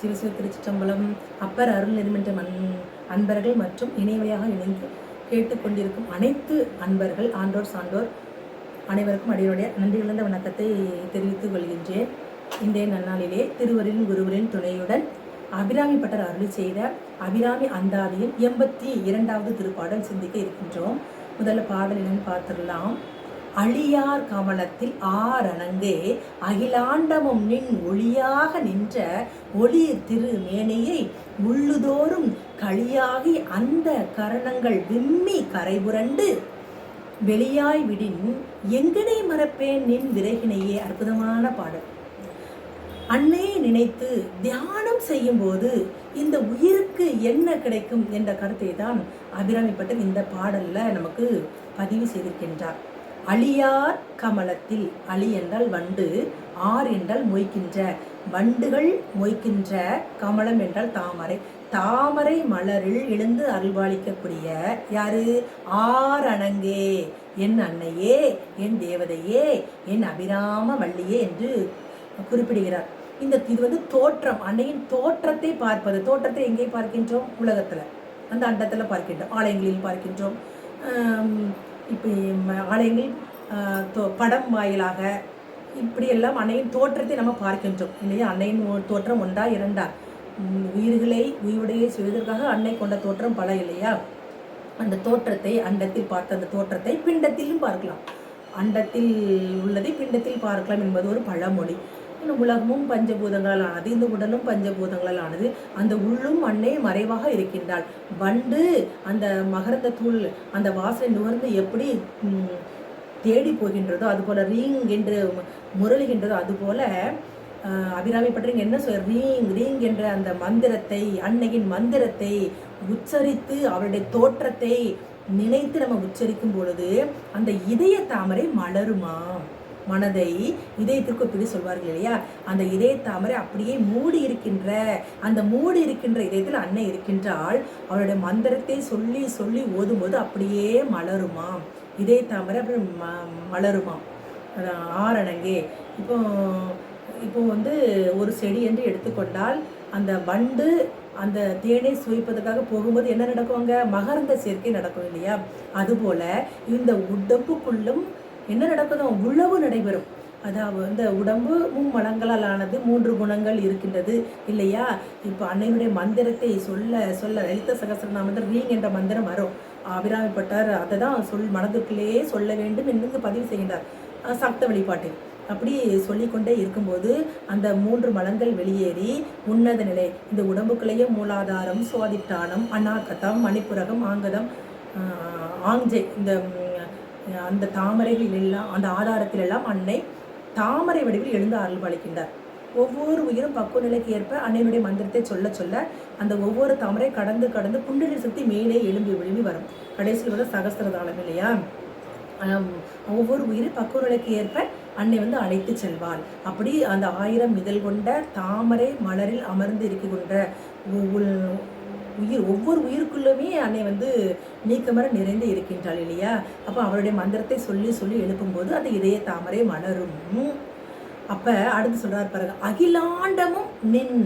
சிவசிவ திருச்சிற்றம்பலம் அப்பர் அருள் நெறிமன்ற மண் அன்பர்கள் மற்றும் இணைவையாக இணைந்து கேட்டுக்கொண்டிருக்கும் அனைத்து அன்பர்கள் ஆண்டோர் சான்றோர் அனைவருக்கும் அடியோடைய நன்றிகளந்த வணக்கத்தை தெரிவித்துக் கொள்கின்றேன். இன்றைய நன்னாளிலே திருவரின் குருவரின் துணையுடன் அபிராமி பட்டர் அருளி செய்த அபிராமி அந்தாதியின் எண்பத்தி இரண்டாவது திருப்பாடல் சிந்திக்க இருக்கின்றோம். முதல்ல பாடல் என்னன்னு பார்த்துடலாம். அழியார் கமலத்தில் ஆரணங்கே அகிலாண்டமும் நின் ஒளியாக நின்ற ஒளி திருமேனியை முள்ளுதோறும் களியாகி அந்த கரணங்கள் விம்மி கரைபுரண்டு. வெளியாய் விடின் எங்கனை மறப்பேன் நின் விறகினையே அற்புதமான பாடல். அன்னையை நினைத்து தியானம் செய்யும்போது இந்த உயிருக்கு என்ன கிடைக்கும் என்ற கருத்தை தான் அபிராமிப்பட்டர் இந்த பாடல்ல நமக்கு பதிவு செய்திருக்கின்றார். அழியார் கமலத்தில் அழி என்றால் வண்டு ஆர் என்றால் மொய்க்கின்ற வண்டுகள் மொய்க்கின்ற கமலம் என்றால் தாமரை. தாமரை மலரில் எழுந்து அருள்வாளிக்கக்கூடிய யாரு? அணங்கே என் அன்னையே என் தேவதையே என் அபிராம வள்ளியே என்று குறிப்பிடுகிறார். இந்த இது வந்து தோற்றம் அன்னையின் தோற்றத்தை பார்ப்பது தோற்றத்தை எங்கே பார்க்கின்றோம்? உலகத்தில். அந்த அண்டத்தில் பார்க்கின்றோம் ஆலயங்களில் பார்க்கின்றோம். இப்போ ஆலயங்கள் தோ- படம் வாயிலாக இப்படியெல்லாம் அன்னையின் தோற்றத்தை நம்ம பார்க்கின்றோம். இல்லையா? அன்னையின் தோற்றம் ஒன்றா இரண்டா? உயிர்களை உயிருடைய செய்வதற்காக அன்னை கொண்ட தோற்றம் பல இல்லையா? அந்த தோற்றத்தை அண்டத்தில் பார்த்த அந்த தோற்றத்தை பிண்டத்திலும் பார்க்கலாம். அண்டத்தில் உள்ளதை பிண்டத்தில் பார்க்கலாம் என்பது ஒரு பழமொழி. இன்னும் உலகமும் பஞ்சபூதங்களால் ஆனது இந்த உடலும் பஞ்சபூதங்களால் ஆனது அந்த உள்ளும் மண்ணே மறைவாக இருக்கின்றாள். வண்டு அந்த மகரந்த தூள் அந்த வாசனை நுகர்ந்து எப்படி தேடி போகின்றதோ அதுபோல ரீங் என்று முரளுகின்றதோ அதுபோல அபிராமி பற்றி என்ன சொல் ரீங் ரீங் என்ற அந்த மந்திரத்தை அன்னையின் மந்திரத்தை உச்சரித்து அவருடைய தோற்றத்தை நினைத்து நம்ம உச்சரிக்கும் பொழுது அந்த இதய தாமரை மலருமா மனதை இதயத்திற்கு ஒப்பிடு சொல்வார்கள் இல்லையா? அந்த இதய தாமரை அப்படியே மூடி இருக்கின்ற அந்த மூடி இருக்கின்ற இதயத்தில் அன்னை இருக்கின்றால் அவளுடைய மந்திரத்தை சொல்லி சொல்லி ஓதும்போது அப்படியே மலருமாம் இதய தாமரை அப்புறம் ம மலருமாம் ஆரணங்கே இப்போ இப்போ வந்து ஒரு செடி என்று எடுத்துக்கொண்டால் அந்த வண்டு அந்த தேனை சுவைப்பதற்காக போகும்போது என்ன நடக்கும் மகரந்த சேர்க்கை நடக்கும் இல்லையா? அதுபோல இந்த உடம்புக்குள்ளும் என்ன நடக்குதோ உழவு நடைபெறும். அதாவது இந்த உடம்பு மும்மலங்களால் ஆனது மூன்று குணங்கள் இருக்கின்றது. இல்லையா? இப்போ அன்னையுடைய மந்திரத்தை சொல்ல சொல்ல லலித சகசிரநாமத்தில் ரீங் என்ற மந்திரம் வரும். அபிராமிப்பட்டார் அதை தான் சொல் மனதுக்குள்ளேயே சொல்ல வேண்டும் என்று பதிவு செய்கின்றார். சப்த வழிபாட்டில் அப்படி சொல்லிக்கொண்டே இருக்கும்போது அந்த மூன்று மலங்கள் வெளியேறி உன்னத நிலை இந்த உடம்புக்குள்ளேயே மூலாதாரம் சுவாதிட்டானம் அநாகதம் மணிப்புரகம் ஆங்கதம் ஆங்ஜே ஆஞ்சை இந்த அந்த தாமரைகளில் எல்லாம் அந்த ஆதாரத்தில் எல்லாம் அன்னை தாமரை வடிவில் எழுந்து அருள்பாலிக்கின்றார் ஒவ்வொரு உயிரும் பக்குவ நிலைக்கு ஏற்ப அன்னையினுடைய மந்திரத்தை சொல்ல சொல்ல அந்த ஒவ்வொரு தாமரை கடந்து கடந்து குண்டலி சக்தி மேலே எழும்பி விழும்பி வரும். கடைசியில் வந்து சகஸ்திரதாளம் இல்லையா? ஒவ்வொரு உயிரும் பக்குவ நிலைக்கு ஏற்ப அன்னை வந்து அழைத்து செல்வாள். அப்படி அந்த ஆயிரம் இதழ் கொண்ட தாமரை மலரில் அமர்ந்து இருக்கின்ற உயிர் ஒவ்வொரு உயிருக்குள்ளுமே அன்னை வந்து நீக்கமர நிறைந்து இருக்கின்றாள் இல்லையா? அப்போ அவருடைய மந்திரத்தை சொல்லி சொல்லி எழுப்பும்போது அந்த இதய தாமரை மலரும். அப்போ அடுத்து சொல்கிறார் பாருங்க அகிலாண்டமும் நின்.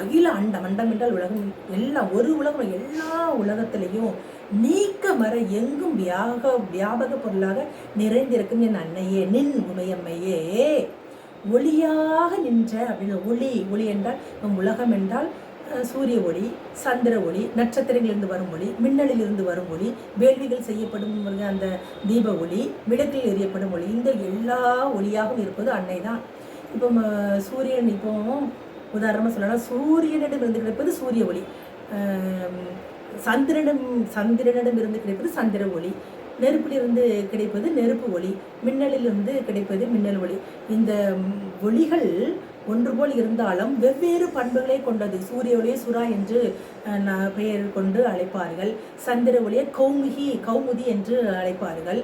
அகில அண்டம் அண்டம் என்றால் உலகம். எல்லா ஒரு உலகம் எல்லா உலகத்திலையும் நீக்க மர எங்கும் வியாக வியாபக பொருளாக நிறைந்திருக்கும் என் அன்னையே நின் உமையம்மையே. ஒளியாக நின்ற அப்படின்னு ஒளி ஒளி என்றால் உலகம் என்றால் சூரிய ஒளி சந்திர ஒளி நட்சத்திரங்களிலிருந்து வரும் ஒளி மின்னலிலிருந்து வரும் ஒளி வேள்விகள் செய்யப்படும் அந்த தீப ஒளி விளக்கில் எரியப்படும் ஒளி இந்த எல்லா ஒளியாகவும் இருப்பது அன்னை தான். இப்போ சூரியன் இப்போ உதாரணமாக சொல்லலாம் சூரியனிடம் இருந்து கிடைப்பது சூரிய ஒளி. சந்திரனிடம் சந்திரனிடம் இருந்து கிடைப்பது சந்திர ஒளி. நெருப்பிலிருந்து கிடைப்பது நெருப்பு ஒளி. மின்னலிலிருந்து கிடைப்பது மின்னல் ஒளி. இந்த ஒளிகள் ஒன்று போல் இருந்தாலும் வெவ்வேறு பண்புகளை கொண்டது. சூரிய ஒளியை சுறா என்று பெயர் கொண்டு அழைப்பார்கள். சந்திர ஒளியை கௌமுகி கௌமுதி என்று அழைப்பார்கள்.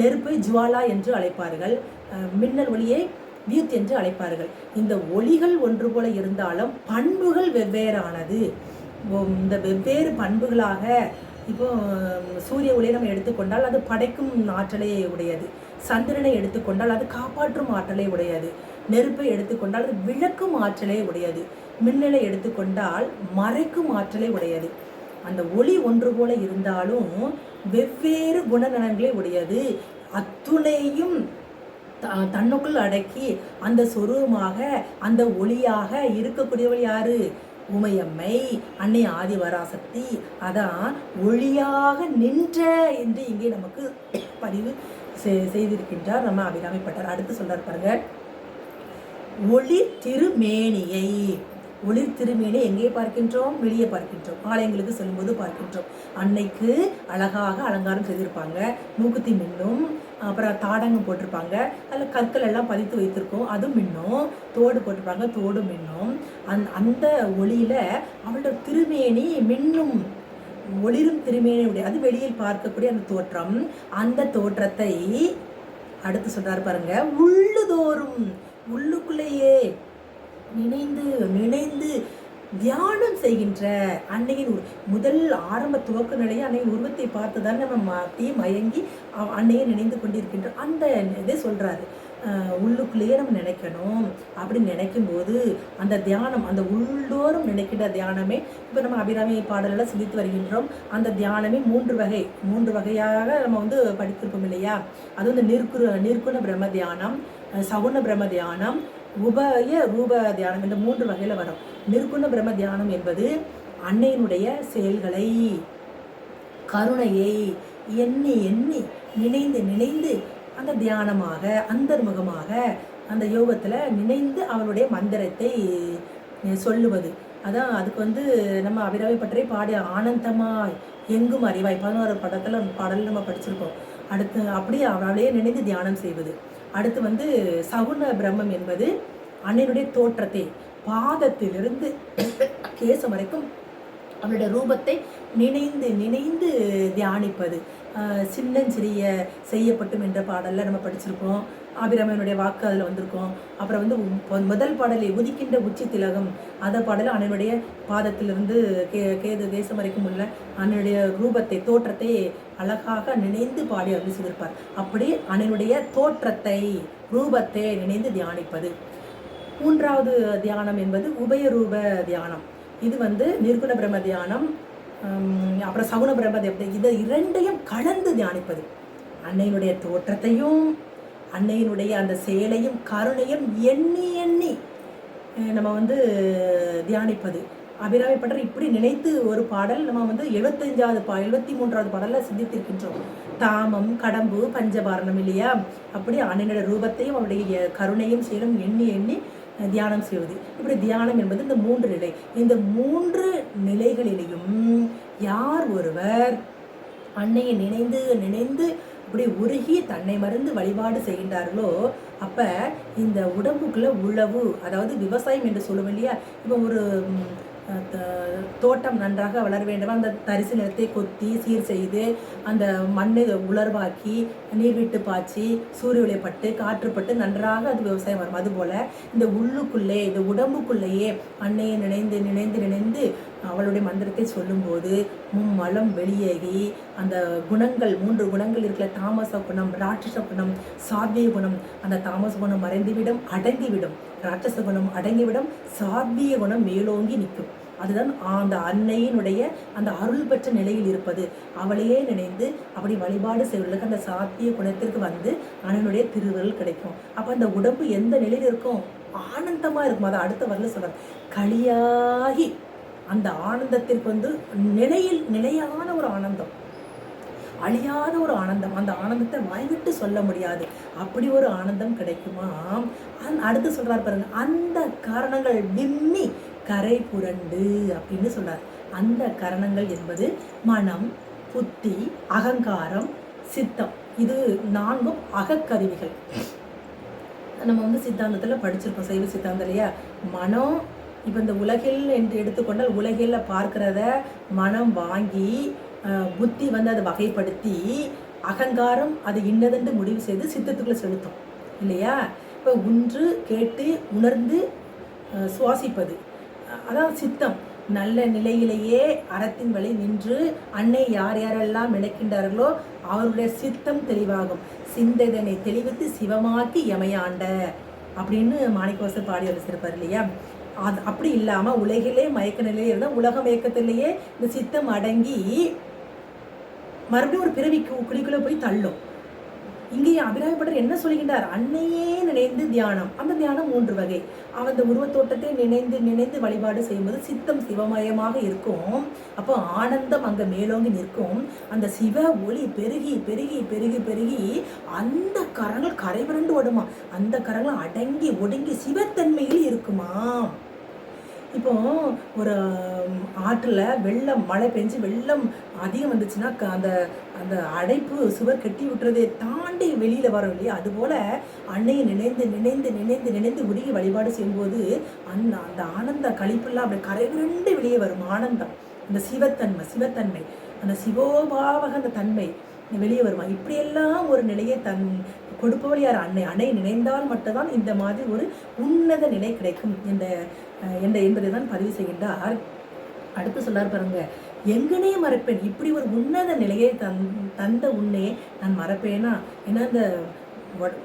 நெருப்பு நெருப்பை ஜுவாலா என்று அழைப்பார்கள். மின்னல் ஒளியை வியூத் என்று அழைப்பார்கள். இந்த ஒளிகள் ஒன்று போல இருந்தாலும் பண்புகள் வெவ்வேறானது. இந்த வெவ்வேறு பண்புகளாக இப்போ சூரிய ஒளியை நம்ம எடுத்துக்கொண்டால் அது படைக்கும் ஆற்றலை உடையது. சந்திரனை எடுத்துக்கொண்டால் அது காப்பாற்றும் ஆற்றலை உடையது. நெருப்பை எடுத்துக்கொண்டால் அது விளக்கும் ஆற்றலே உடையது. மின்னலை எடுத்துக்கொண்டால் மறைக்கும் ஆற்றலே உடையது. அந்த ஒளி ஒன்று போல இருந்தாலும் வெவ்வேறு குணநலன்களை உடையது. அத்துணையும் த- தன்னுக்குள் அடக்கி அந்த சொருவமாக அந்த ஒளியாக இருக்கக்கூடியவள் யாரு? உமையம்மை அன்னை ஆதிவராசக்தி. அதான் ஒளியாக நின்ற என்று இங்கே நமக்கு பதிவு செ- செய்திருக்கின்றார். நம்ம அபிராமிப்பட்டார். அடுத்து சொல்றார் பாருங்க. ஒளி திருமேனியை ஒளிர் திருமேனி எங்கே பார்க்கின்றோம்? வெளியே பார்க்கின்றோம். ஆலயங்களுக்கு செல்லும்போது பார்க்கின்றோம். அன்னைக்கு அழகாக அலங்காரம் செய்திருப்பாங்க. மூக்குத்தி மின்னும் அப்புறம் தாடங்கம் போட்டிருப்பாங்க. அதில் கற்கள் எல்லாம் பதித்து வைத்திருக்கோம். அதுவும் மின்னும் தோடு போட்டிருப்பாங்க. தோடு மின்னும். அந் அந்த ஒளியில் அவளோட திருமேனி மின்னும். ஒளிரும் திருமேனியுடைய அது வெளியில் பார்க்கக்கூடிய அந்த தோற்றம். அந்த தோற்றத்தை அடுத்து சொல்றாரு பாருங்க. உள்ளுதோறும் உள்ளுக்குள்ளேயே நினைந்து நினைந்து தியானம் செய்கின்ற அன்னையின் முதல் ஆரம்ப துவக்க நிலையை அன்னையின் உருவத்தை பார்த்து தான் நம்ம மாற்றி மயங்கி அன்னையை நினைந்து கொண்டிருக்கின்றோம் அந்த இதை சொல்றாரு. உள்ளுக்குள்ளேயே நம்ம நினைக்கணும். அப்படி நினைக்கும் போது அந்த தியானம் அந்த உள்ளோரும் நினைக்கின்ற தியானமே இப்போ நம்ம அபிராமி பாடலில் சிந்தித்து வருகின்றோம். அந்த தியானமே மூன்று வகை மூன்று வகையாக நம்ம வந்து படித்திருப்போம் இல்லையா? அது வந்து நிற்குரு நிற்குண பிரம்ம தியானம் சகுண பிரம்ம தியானம் உபய ரூப தியானம் இந்த மூன்று வகையில் வரும். நிற்குண பிரம்ம தியானம் என்பது அன்னையினுடைய செயல்களை கருணையை எண்ணி எண்ணி நினைந்து நினைந்து அந்த தியானமாக அந்தர்முகமாக அந்த யோகத்தில் நினைந்து அவளுடைய மந்திரத்தை சொல்லுவது. அதான் அதுக்கு வந்து நம்ம அபிராமி பற்றி பாடிய ஆனந்தமாய் எங்கும் அறிவாய். பதினோரு படத்தில் பாடல் நம்ம படிச்சிருக்கோம். அடுத்து அப்படியே அவளையே நினைந்து தியானம் செய்வது. அடுத்து வந்து சகுன பிரம்மம் என்பது அன்னையினுடைய தோற்றத்தை பாதத்திலிருந்து கேசம் வரைக்கும் அவனுடைய ரூபத்தை நினைந்து நினைந்து தியானிப்பது. சின்னஞ்சிறிய செய்யப்பட்டும் என்ற பாடலில் நம்ம படிச்சிருக்கோம். ஆபிராமனுடைய வாக்கு அதில் வந்திருக்கோம். அப்புறம் வந்து முதல் பாடலை உதிக்கின்ற உச்சி திலகம். அந்த பாடல் அண்ணனுடைய பாதத்திலிருந்து கே கேது தேசம் வரைக்கும் உள்ள அண்ணனுடைய ரூபத்தை தோற்றத்தை அழகாக நினைந்து பாடி அருள் செய்திருப்பார் அப்படி அண்ணனுடைய தோற்றத்தை ரூபத்தை நினைந்து தியானிப்பது. மூன்றாவது தியானம் என்பது உபயரூப தியானம். இது வந்து நிர்குண பிரம்ம தியானம் அப்புறம் சகுன பிரம்ம தியானம் இதை இரண்டையும் கலந்து தியானிப்பது. அன்னையினுடைய தோற்றத்தையும் அன்னையினுடைய அந்த செயலையும் கருணையும் எண்ணி எண்ணி நம்ம வந்து தியானிப்பது. அபிராமி பட்டர் இப்படி நினைத்து ஒரு பாடல் நம்ம வந்து எழுபத்தஞ்சாவது பா எழுபத்தி மூன்றாவது பாடலில் சிந்தித்திருக்கின்றோம். தாமம் கடம்பு பஞ்சபாரணம் இல்லையா? அப்படி அன்னையினுடைய ரூபத்தையும் அவருடைய கருணையும் செயலும் எண்ணி எண்ணி தியானம் செய்வது. இப்படி தியானம் என்பது இந்த மூன்று நிலை. இந்த மூன்று நிலைகளிலையும் யார் ஒருவர் அன்னையை நினைந்து நினைந்து இப்படி உருகி தன்னை மறந்து வழிபாடு செய்கின்றார்களோ அப்ப இந்த உடம்புக்குள்ள உழவு அதாவது விவசாயம் என்று சொல்லுவோம் இல்லையா? இப்போ ஒரு தோட்டம் நன்றாக வளர வேண்டும். அந்த தரிசு நிலத்தை கொத்தி சீர் செய்து அந்த மண்ணை உலர்வாக்கி நீர் விட்டு பாய்ச்சி சூரிய ஒளிப்பட்டு காற்றுப்பட்டு நன்றாக அது விவசாயம் வரும். அதுபோல் இந்த உள்ளுக்குள்ளே இந்த உடம்புக்குள்ளேயே அன்னையை நினைந்து நினைந்து நினைந்து அவளுடைய மந்திரத்தை சொல்லும்போது மும்மலம் வெளியேறி அந்த குணங்கள் மூன்று குணங்கள் இருக்கிற தாமச குணம் ராட்சச குணம் சாத்விய குணம் அந்த தாமச குணம் மறைந்துவிடும் அடங்கிவிடும். ராட்சச குணம் அடங்கிவிடும் சாத்விய குணம் மேலோங்கி நிற்கும். அதுதான் அந்த அன்னையினுடைய அந்த அருள் பெற்ற நிலையில் இருப்பது. அவளையே நினைந்து அப்படி வழிபாடு செய்வதற்கு அந்த சாத்திய குணத்திற்கு வந்து அண்ணனுடைய திருவருள் கிடைக்கும். அப்போ அந்த உடம்பு எந்த நிலையில் இருக்கும்? ஆனந்தமா இருக்கும்? அதை அடுத்த வரல சொல்றார். களியாகி அந்த ஆனந்தத்திற்கு வந்து நிலையில் நிலையான ஒரு ஆனந்தம். அழியாத ஒரு ஆனந்தம். அந்த ஆனந்தத்தை வாய்விட்டு சொல்ல முடியாது. அப்படி ஒரு ஆனந்தம் கிடைக்குமா? அந் அடுத்து சொல்றார் பாருங்க. அந்த காரணங்கள் விம்மி கரை புரண்டு அப்படின்னு சொல்றார். அந்த கரணங்கள் என்பது மனம் புத்தி அகங்காரம் சித்தம். இது நான்கும் அகக்கருவிகள். நம்ம வந்து சித்தாந்தத்தில் படிச்சிருக்கோம். சைவ சித்தாந்தம் இல்லையா? மனம் இப்போ இந்த உலகில் என்று எடுத்துக்கொண்டால் உலகில் பார்க்கிறத மனம் வாங்கி புத்தி வந்து அதை வகைப்படுத்தி அகங்காரம் அது இன்னதென்று முடிவு செய்து சித்தத்துக்குள்ளே செலுத்தும். இல்லையா? இப்போ ஒன்று கேட்டு உணர்ந்து சுவாசிப்பது. அதான் சித்தம். நல்ல நிலையிலேயே அறத்தின் வழி நின்று அன்னை யார் யாரெல்லாம் நினைக்கின்றார்களோ அவருடைய சித்தம் தெளிவாகும். சிந்தனை தெளிவித்து சிவமாக்கி எமையாண்ட அப்படின்னு மாணிக்கவாசர் பாடி வச்சிருப்பார் இல்லையா? அது அப்படி இல்லாமல் உலகிலே மயக்க நிலையில் இருந்தால் உலக மயக்கத்திலேயே இந்த சித்தம் அடங்கி மறுபடியும் ஒரு பிறவிக்கு குழிக்குள்ளே போய் தள்ளும். இங்கே அபிராமப்பட்டர் என்ன சொல்கின்றார்? அன்னையே நினைந்து தியானம். அந்த தியானம் மூன்று வகை. அந்த உருவத்தோட்டத்தை நினைந்து நினைந்து வழிபாடு செய்யும்போது சித்தம் சிவமயமாக இருக்கும். அப்போ ஆனந்தம் அங்கே மேலோங்கி நிற்கும். அந்த சிவ ஒளி பெருகி பெருகி பெருகி பெருகி அந்த கரங்கள் கரைவிரண்டு ஓடுமா? அந்த கரங்கள் அடங்கி ஒடுங்கி சிவத்தன்மையில் இருக்குமாம். இப்போ ஒரு ஆற்றில் வெள்ளம் மழை பெஞ்சு வெள்ளம் அதிகம் வந்துச்சுன்னா க- அந்த அந்த அடைப்பு சுவர் கட்டி விட்டுறதை தாண்டி வெளியில் வரும் இல்லையா? அதுபோல் அன்னையை நினைந்து நினைந்து நினைந்து நினைந்து உருகி வழிபாடு செய்யும்போது அந்த அந்த ஆனந்த கழிப்பெல்லாம் அப்படி கரை கரைவிரண்டு வெளியே வரும். ஆனந்தம். அந்த சிவத்தன்மை சிவத்தன்மை. அந்த சிவோபாவக அந்த தன்மை வெளியே வருமா? இப்படியெல்லாம் ஒரு நிலையை தன் கொடுப்பவள் யார்? அன்னை. அணை நினைந்தால் மட்டும்தான் இந்த மாதிரி ஒரு உன்னத நிலை கிடைக்கும். இந்த என்ற என்பதை தான் பதிவு செய்கின்றார். அடுத்து சொல்லார் பாருங்க எங்கனே மறப்பேன். இப்படி ஒரு உன்னத நிலையை தந் தந்த உன்னே நான் மறப்பேனா? ஏன்னா இந்த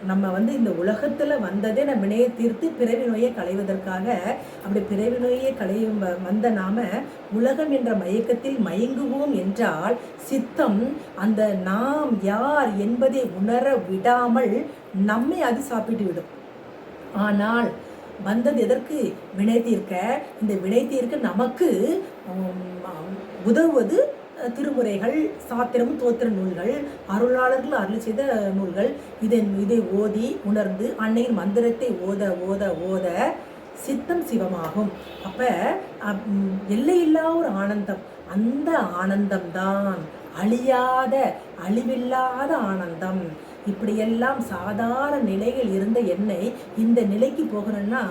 நம்ம வந்து இந்த உலகத்தில் வந்ததே நம்ம வினையை தீர்த்து பிறவி நோயை களைவதற்காக அப்படி பிறவி நோயை களையும் வ- வந்த நாம உலகம் என்ற மயக்கத்தில் மயங்குவோம் என்றால் சித்தம் அந்த நாம் யார் என்பதை உணர விடாமல் நம்மை அது சாப்பிட்டு விடும். ஆனால் வந்தது எதற்கு? வினை தீர்க்க இந்த வினை தீர்க்க நமக்கு உதவுவது திருமுறைகள் சாத்திரம் தோத்திர நூல்கள் அருளாளர்கள் அருள் செய்த நூல்கள். இதை இதை ஓதி உணர்ந்து அன்னையின் மந்திரத்தை ஓத ஓத ஓத சித்தம் சிவமாகும். அப்போ அப்- எல்லையில்லா ஒரு ஆனந்தம். அந்த ஆனந்தம்தான் அழியாத அழிவில்லாத ஆனந்தம். இப்படியெல்லாம் சாதாரண நிலையில் இருந்த என்னை இந்த நிலைக்கு போகணும்னா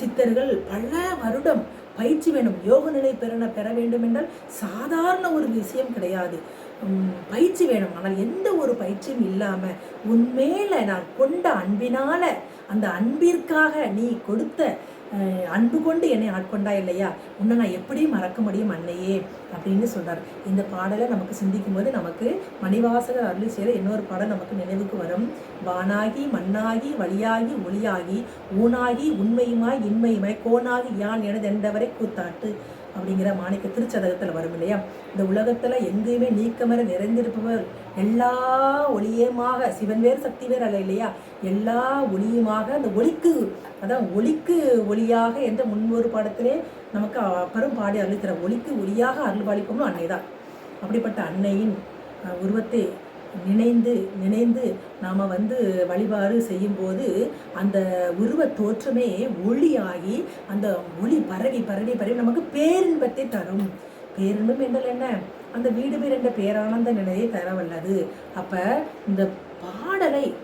சித்தர்கள் பல வருடம் பயிற்சி வேணும் யோக நிலை பெற பெற வேண்டும் என்றால் சாதாரண ஒரு விஷயம் கிடையாது. பயிற்சி வேணும். ஆனால் எந்த ஒரு பயிற்சியும் இல்லாம உன்மேல நான் கொண்ட அன்பினால அந்த அன்பிற்காக நீ கொடுத்த அன்பு கொண்டு என்னை ஆட்கொண்டா இல்லையா? உன்னை நான் எப்படி மறக்க முடியும் அன்னையே? அப்படின்னு சொல்றார். இந்த பாடலை நமக்கு சிந்திக்கும் போது நமக்கு மணிவாசகர் அருளி செய்த இன்னொரு பாடல் நமக்கு நினைவுக்கு வரும். வானாகி மண்ணாகி வழியாகி ஒளியாகி ஊனாகி உண்மையுமாய் இன்மையுமாய் கோனாகி யான் எனதென்றவரை கூத்தாட்டு. அப்படிங்கிற மாணிக்க திருச்சதகத்தில் வரும் இல்லையா? இந்த உலகத்தில் எங்கேயுமே நீக்கமர நிறைந்திருப்பவர் எல்லா ஒளியமாக சிவன் வேறு சக்தி வேறு அல்ல இல்லையா? எல்லா ஒளியுமாக அந்த ஒளிக்கு அதான் ஒளிக்கு ஒளியாக என்ற முன்னொரு பாடத்திலே நமக்கு அப்பரும் பாடி அருளித்தர ஒளிக்கு ஒளியாக அருள் பாலிப்போம்னு அன்னைதான். அப்படிப்பட்ட அன்னையின் உருவத்தை நினைந்து நினைந்து நாம் வந்து வழிபாடு செய்யும்போது அந்த உருவ தோற்றமே ஒளியாகி அந்த ஒளி பரவி பரவி பரவி நமக்கு பேரின்பத்தை தரும். பேரின்பம் என்றால் என்ன? அந்த வீடு பேர் பேரானந்த நிலையை தர வல்லது அப்ப இந்த பாடலை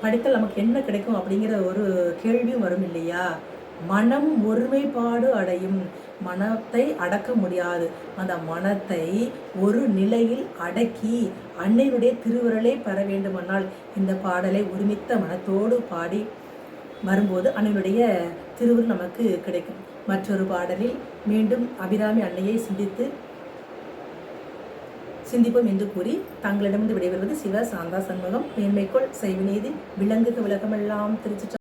படித்தால் நமக்கு என்ன கிடைக்கும் அப்படிங்கிற ஒரு கேள்வியும் வரும் இல்லையா? மனம் ஒருமைப்பாடு அடையும். மனத்தை அடக்க முடியாது. அந்த மனத்தை ஒரு நிலையில் அடக்கி அன்னையுடைய திருவுருளை பெற வேண்டுமானால் இந்த பாடலை ஒருமித்த மனத்தோடு பாடி வரும்போது அன்னையுடைய திருவுருள் நமக்கு கிடைக்கும். மற்றொரு பாடலில் மீண்டும் அபிராமி அன்னையை சிந்தித்து சிந்திப்போம் என்று கூறி தங்களிடமிருந்து விடைபெறுவது சிவ சாந்தா சண்முகம். மேன்மைக்குள் செய்விநீதி விலங்குக்கு விளக்கமெல்லாம் திருச்சி